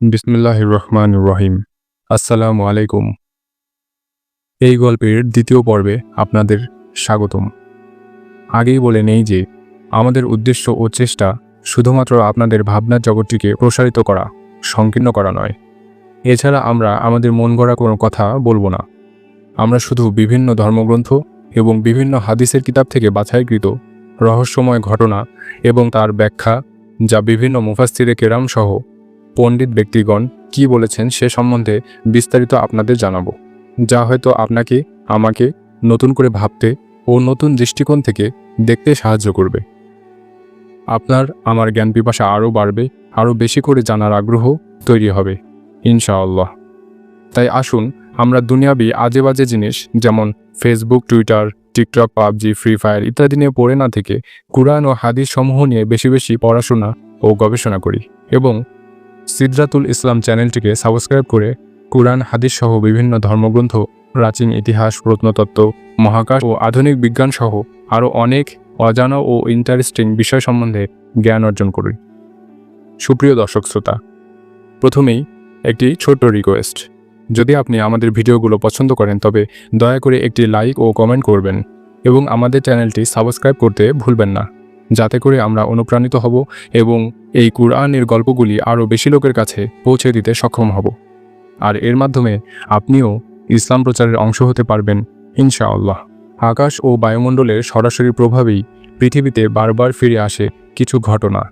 বিসমিল্লাহ রহমান রহিম আসসালামু আলাইকুম এই গল্পের দ্বিতীয় পর্বে আপনাদের স্বাগতম। আগেই বলে নেই যে, আমাদের উদ্দেশ্য ও চেষ্টা শুধুমাত্র আপনাদের ভাবনার জগৎটিকে প্রসারিত করা, সংকীর্ণ করা নয়। এছাড়া আমরা আমাদের মন গড়া কোনো কথা বলব না। আমরা শুধু বিভিন্ন ধর্মগ্রন্থ এবং বিভিন্ন হাদিসের কিতাব থেকে বাছাইকৃত রহস্যময় ঘটনা এবং তার ব্যাখ্যা যা বিভিন্ন মুফাস্তিরে কেরাম সহ পণ্ডিত ব্যক্তিগণ কি বলেছেন সে সম্বন্ধে বিস্তারিত আপনাদের জানাব। যা হয়তো আপনাকে, আমাকে নতুন করে ভাবতে ও নতুন দৃষ্টিকোণ থেকে দেখতে সাহায্য করবে। আপনার আমার জ্ঞান পিপাসা আরও বাড়বে, আরও বেশি করে জানার আগ্রহ তৈরি হবে, ইনশাআল্লাহ। তাই আসুন, আমরা দুনিয়াবি আজে বাজে জিনিস যেমন Facebook, Twitter, TikTok, PUBG, free fire ইত্যাদি নিয়ে পড়ে না থেকে কুরআন ও হাদিস সমূহ নিয়ে বেশি বেশি পড়াশোনা ও গবেষণা করি এবং সিদ্রাতুল ইসলাম চ্যানেলটিকে সাবস্ক্রাইব করে কুরআন, হাদিস সহ বিভিন্ন ধর্মগ্রন্থ, প্রাচীন ইতিহাস, প্রত্নতত্ত্ব, মহাকাশ ও আধুনিক বিজ্ঞান সহ আরও অনেক অজানা ও ইন্টারেস্টিং বিষয় সম্বন্ধে জ্ঞান অর্জন করি। সুপ্রিয় দর্শক শ্রোতা, প্রথমেই একটি ছোট্ট রিকোয়েস্ট যদি আপনি আমাদের ভিডিওগুলো পছন্দ করেন, তবে দয়া করে একটি লাইক ও কমেন্ট করবেন এবং আমাদের চ্যানেলটি সাবস্ক্রাইব করতে ভুলবেন না। যাতে করে আমরা অনুপ্রাণিত হব এবং এই কুরআনের গল্পগুলি আরও বেশি লোকের কাছে পৌঁছে দিতে সক্ষম হব। আর এর মাধ্যমে আপনিও ইসলাম প্রচারের অংশ হতে পারবেন, ইনশাআল্লাহ। আকাশ ও বায়ুমণ্ডলের সরাসরি প্রভাবেই পৃথিবীতে বারবার ফিরে আসে কিছু ঘটনা,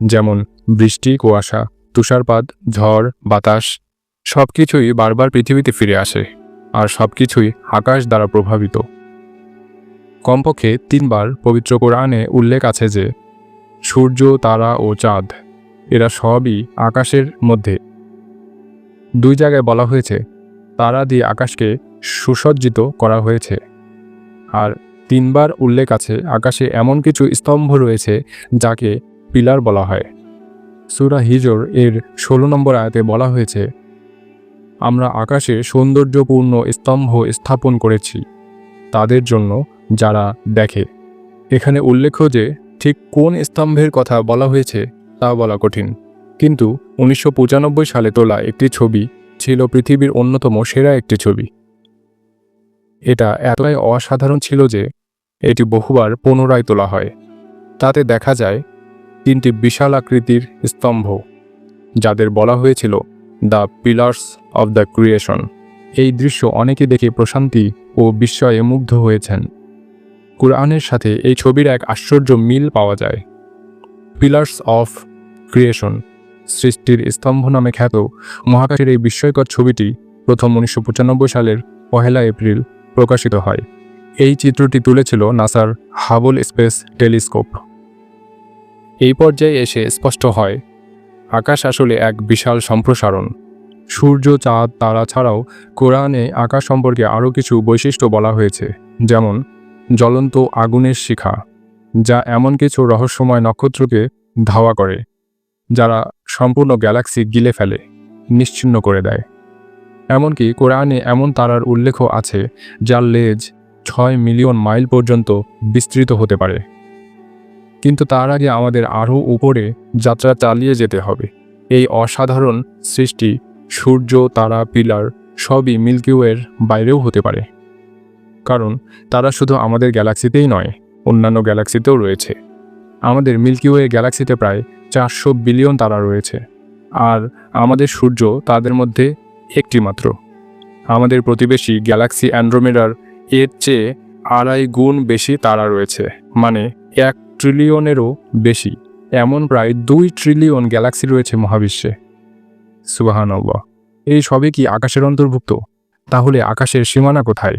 যেমন বৃষ্টি, কুয়াশা, তুষারপাত, ঝড়, বাতাস সব কিছুই বারবার পৃথিবীতে ফিরে আসে। আর সব কিছুই আকাশ দ্বারা প্রভাবিত। কমপক্ষে তিনবার পবিত্র কোরআনে উল্লেখ আছে যে, সূর্য, তারা ও চাঁদ, এরা সবই আকাশের মধ্যে। দুই জায়গায় বলা হয়েছে, তারা দিয়ে আকাশকে সুসজ্জিত করা হয়েছে। আর তিনবার উল্লেখ আছে, আকাশে এমন কিছু স্তম্ভ রয়েছে যাকে পিলার বলা হয়। সুরা হিজর এর ষোলো নম্বর আয়াতে বলা হয়েছে, আমরা আকাশে সৌন্দর্যপূর্ণ স্তম্ভ স্থাপন করেছি। তাদের জন্য যারা দেখে। এখানে উল্লেখ্য যে, ঠিক কোন স্তম্ভের কথা বলা হয়েছে তা বলা কঠিন। কিন্তু উনিশশো পঁচানব্বই সালে তোলা একটি ছবি ছিল পৃথিবীর অন্যতম সেরা একটি ছবি। এটা এতটাই অসাধারণ ছিল যে, এটি বহুবার পুনরায় তোলা হয়। তাতে দেখা যায়, তিনটি বিশাল আকৃতির স্তম্ভ, যাদের বলা হয়েছিল the pillars of the creation এই দৃশ্য অনেকে দেখে প্রশান্তি ও বিস্ময়ে মুগ্ধ হয়েছেন। কুরআনের সাথে এই ছবির এক আশ্চর্য মিল পাওয়া যায়। পিলার্স অফ ক্রিয়েশন সৃষ্টির স্তম্ভ নামে খ্যাত মহাকাশের এই বিস্ময়কর ছবিটি প্রথম উনিশশো পঁচানব্বই সালের পহেলা এপ্রিল প্রকাশিত হয়। এই চিত্রটি তুলেছিল নাসার হাবল স্পেস টেলিস্কোপ এই পর্যায়ে এসে স্পষ্ট হয়, আকাশ আসলে এক বিশাল সম্প্রসারণ। সূর্য, চাঁদ, তারা ছাড়াও কোরআনে আকাশ সম্পর্কে আরও কিছু বৈশিষ্ট্য বলা হয়েছে, যেমন জ্বলন্ত আগুনের শিখা, যা এমন কিছু রহস্যময় নক্ষত্রকে ধাওয়া করে, যারা সম্পূর্ণ গ্যালাক্সি গিলে ফেলে নিশ্চিন্ন করে দেয়। এমনকি কোরআনে এমন তারার উল্লেখও আছে, যার লেজ ছয় মিলিয়ন মাইল পর্যন্ত বিস্তৃত হতে পারে। কিন্তু তার আগে আমাদের আরও উপরে যাত্রা চালিয়ে যেতে হবে। এই অসাধারণ সৃষ্টি সূর্য, তারা, পিলার সবই মিল্কিওয়ের বাইরেও হতে পারে। কারণ তারা শুধু আমাদের গ্যালাক্সিতেই নয়, অন্যান্য গ্যালাক্সিতেও রয়েছে। আমাদের মিল্কিওয়ে গ্যালাক্সিতে প্রায় চারশো বিলিয়ন তারা রয়েছে। আর আমাদের সূর্য তাদের মধ্যে একটি মাত্র আমাদের প্রতিবেশী গ্যালাক্সি অ্যান্ড্রোমেডার এর চেয়ে আড়াই গুণ বেশি তারা রয়েছে মানে এক ট্রিলিয়নেরও বেশি। এমন প্রায় দুই ট্রিলিয়ন গ্যালাক্সি রয়েছে মহাবিশ্বে। সুবাহানল্লাহ। এই সবই কি আকাশের অন্তর্ভুক্ত? তাহলে আকাশের সীমানা কোথায়?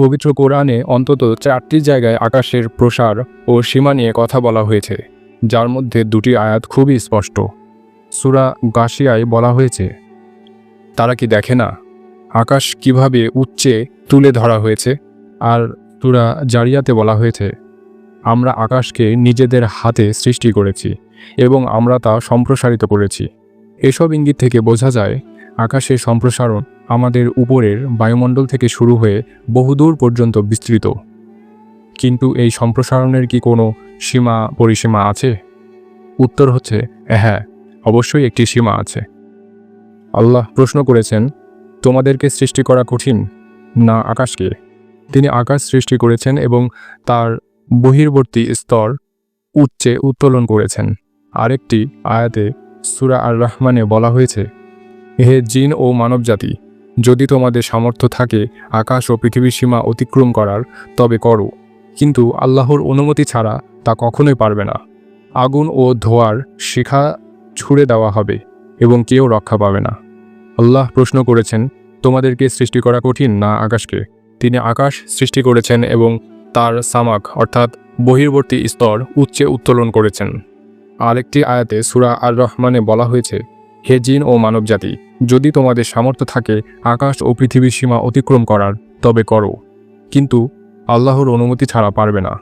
পবিত্র কোরআনে অন্তত চারটি জায়গায় আকাশের প্রসার ও সীমা নিয়ে কথা বলা হয়েছে, যার মধ্যে দুটি আয়াত খুবই স্পষ্ট। সুরা গাশিয়ায় বলা হয়েছে, তারা কি দেখে না আকাশ কীভাবে উচ্চে তুলে ধরা হয়েছে? আর সুরা জারিয়াতে বলা হয়েছে, আমরা আকাশকে নিজেদের হাতে সৃষ্টি করেছি এবং আমরা তা সম্প্রসারিত করেছি। এসব ইঙ্গিত থেকে বোঝা যায়, আকাশের সম্প্রসারণ আমাদের উপরের বায়ুমণ্ডল থেকে শুরু হয়ে বহুদূর পর্যন্ত বিস্তৃত। কিন্তু এই সম্প্রসারণের কি কোনো সীমা পরিসীমা আছে? উত্তর হচ্ছে হ্যাঁ অবশ্যই একটি সীমা আছে। আল্লাহ প্রশ্ন করেছেন, তোমাদেরকে সৃষ্টি করা কঠিন, না আকাশকে? তিনি আকাশ সৃষ্টি করেছেন এবং তার বহির্বর্তী স্তর উচ্চে উত্তোলন করেছেন। আরেকটি আয়াতে সুরা আর রহমানে বলা হয়েছে, হে জিন ও মানবজাতি যদি তোমাদের সামর্থ্য থাকে, আকাশ ও পৃথিবীর সীমা অতিক্রম করার, তবে করো। কিন্তু আল্লাহর অনুমতি ছাড়া তা কখনোই পারবে না। আগুন ও ধোয়ার শিখা ছুড়ে দেওয়া হবে এবং কেউ রক্ষা পাবে না। আল্লাহ প্রশ্ন করেছেন তোমাদেরকে সৃষ্টি করা কঠিন না আকাশকে? তিনি আকাশ সৃষ্টি করেছেন এবং তার সামাক, অর্থাৎ বহির্বর্তী স্তর, উচ্চে উত্তোলন করেছেন। আরেকটি আয়াতে সুরা আর রহমানে বলা হয়েছে হে জিন ও মানবজাতি, যদি তোমাদের সামর্থ্য থাকে আকাশ ও পৃথিবীর সীমা অতিক্রম করার, তবে করো। কিন্তু আল্লাহর অনুমতি ছাড়া পারবে না।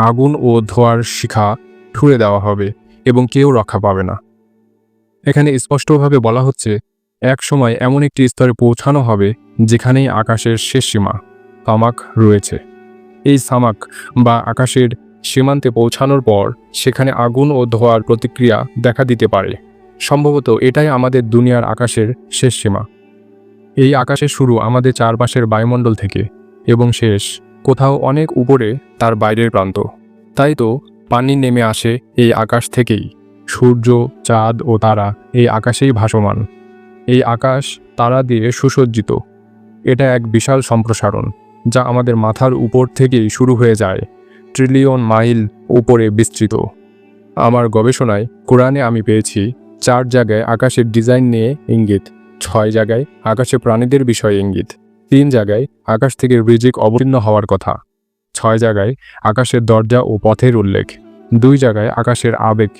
আগুন ও ধোয়ার শিখা ঠুরে দেওয়া হবে এবং কেউ রক্ষা পাবে না। এখানে স্পষ্টভাবে বলা হচ্ছে, এক সময় এমন একটি স্তরে পৌঁছানো হবে যেখানেই আকাশের শেষ সীমা, তামাক রয়েছে। এই সামাক বা আকাশের সীমান্তে পৌঁছানোর পর সেখানে আগুন ও ধোয়ার প্রতিক্রিয়া দেখা দিতে পারে। সম্ভবত এটাই আমাদের দুনিয়ার আকাশের শেষ সীমা। এই আকাশের শুরু আমাদের চারপাশের বায়ুমণ্ডল থেকে, এবং শেষ কোথাও অনেক উপরে তার বাইরের প্রান্ত। তাই তো পানি নেমে আসে এই আকাশ থেকেই। সূর্য, চাঁদ ও তারা এই আকাশেই ভাসমান। এই আকাশ তারা দিয়ে সুসজ্জিত। এটা এক বিশাল সম্প্রসারণ, যা আমাদের মাথার উপর থেকেই শুরু হয়ে যায়, ট্রিলিয়ন মাইল উপরে বিস্তৃত। আমার গবেষণায় কোরআনে আমি পেয়েছি চার জায়গায় আকাশের ডিজাইন নিয়ে ইঙ্গিত, ছয় জায়গায় আকাশে প্রাণীদের বিষয়ে ইঙ্গিত, তিন জায়গায় আকাশ থেকে রিজিক অবতীর্ণ হওয়ার কথা, ছয় জায়গায় আকাশের দরজা ও পথের উল্লেখ, দুই জায়গায় আকাশের আবেগ,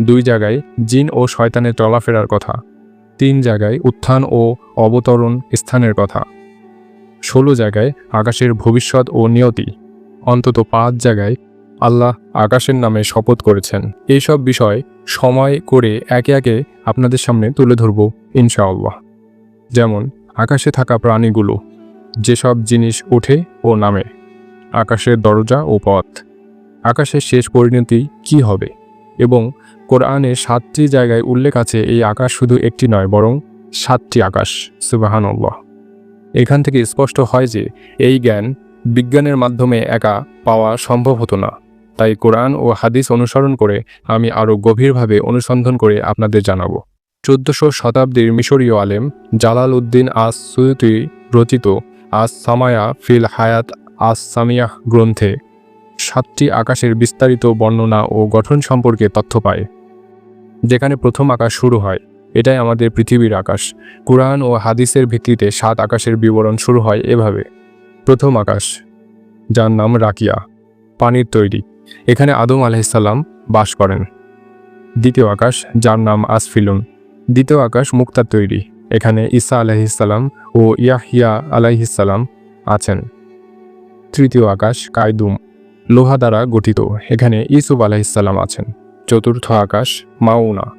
দুই জায়গায় জিন ও শয়তানের চলাফেরার কথা, তিন জায়গায় উত্থান ও অবতরণ স্থানের কথা, ষোলো জায়গায় আকাশের ভবিষ্যৎ ও নিয়তি, অন্তত পাঁচ জায়গায় আল্লাহ আকাশের নামে শপথ করেছেন। এইসব বিষয় সময় করে একে একে আপনাদের সামনে তুলে ধরব, ইনশাআল্লাহ। যেমন, আকাশে থাকা প্রাণীগুলো, যেসব জিনিস ওঠে ও নামে, আকাশের দরজা ও পথ, আকাশের শেষ পরিণতি কি হবে, এবং কোরআনে সাতটি জায়গায় উল্লেখ আছে এই আকাশ শুধু একটি নয়, বরং সাতটি আকাশ, সুবাহানল্লাহ। এখান থেকে স্পষ্ট হয় যে, এই জ্ঞান বিজ্ঞানের মাধ্যমে একা পাওয়া সম্ভব হতো না। তাই কোরআন ও হাদিস অনুসরণ করে আমি আরও গভীরভাবে অনুসন্ধান করে আপনাদের জানাব। চোদ্দশো শতাব্দীর মিশরীয় আলেম জালাল উদ্দিন আস সুয়ুতি রচিত আস সামায়া ফিল হায়াত আস সামিয়াহ গ্রন্থে সাতটি আকাশের বিস্তারিত বর্ণনা ও গঠন সম্পর্কে তথ্য পায়। যেখানে প্রথম আকাশ শুরু হয়, এটাই আমাদের পৃথিবীর আকাশ। কোরআন ও হাদিসের ভিত্তিতে সাত আকাশের বিবরণ শুরু হয় এভাবে। প্রথম আকাশ, যার নাম রাকিয়া, পানির তৈরি। এখানে আদম আলাইসাল্লাম বাস করেন। দ্বিতীয় আকাশ, যার নাম আসফিলুন। দ্বিতীয় আকাশ মুক্তার তৈরি। এখানে ঈসা আলাইহিসাল্লাম ও ইয়াহিয়া আলাইহিসাল্লাম আছেন। তৃতীয় আকাশ, কায়দুম, লোহা দ্বারা গঠিত। এখানে ইসুফ আলাইসাল্লাম আছেন। চতুর্থ আকাশ মাউনা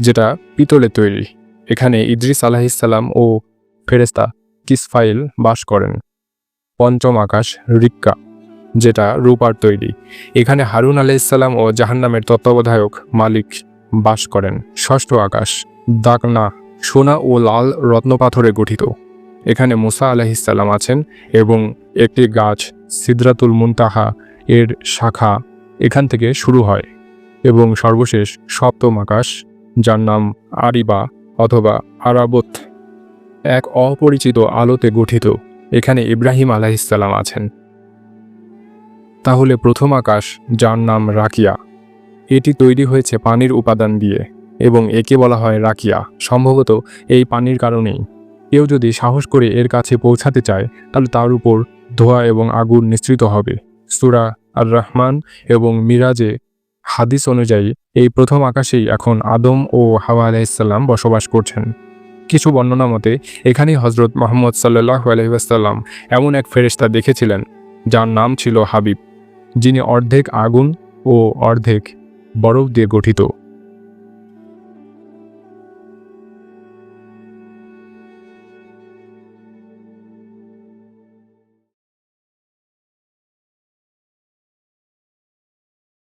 যেটা পিতলে তৈরি। এখানে ইদ্রিস আলাহিসাল্লাম ও ফেরেস্তা কিসফাইল বাস করেন। পঞ্চম আকাশ, রিক্কা। যেটা রূপার তৈরি। এখানে হারুন আলাইসাল্লাম ও জাহান্নামের তত্ত্বাবধায়ক মালিক বাস করেন। ষষ্ঠ আকাশ দাকনা সোনা ও লাল রত্নপাথরে গঠিত। এখানে মুসা আলাহিসাল্লাম আছেন এবং একটি গাছ সিদ্রাতুল মুনতাহা এর শাখা এখান থেকে শুরু হয় এবং সর্বশেষ সপ্তম আকাশ, যার নাম আরিবা অথবা আরাবত, এক অপরিচিত আলোতে গঠিত। এখানে ইব্রাহিম আলাহিসাল্লাম আছেন। তাহলে প্রথম আকাশ, যার নাম রাকিয়া। এটি তৈরি হয়েছে পানির উপাদান দিয়ে এবং একে বলা হয় রাকিয়া। সম্ভবত এই পানির কারণেই। কেউ যদি সাহস করে এর কাছে পৌঁছাতে চায়, তাহলে তার উপর ধোয়া এবং আগুন নিশ্চিত হবে। সুরা আর রহমান এবং মিরাজে হাদিস অনুযায়ী, এই প্রথম আকাশেই এখন আদম ও হাওয়া আলাইসাল্লাম বসবাস করছেন। কিছু বর্ণনা মতে, এখানেই হজরত মোহাম্মদ সাল্লাহ আলহিবাসাল্লাম এমন এক ফেরেশতা দেখেছিলেন, যার নাম ছিল হাবিব। যিনি অর্ধেক আগুন ও অর্ধেক বরফ দিয়ে গঠিত।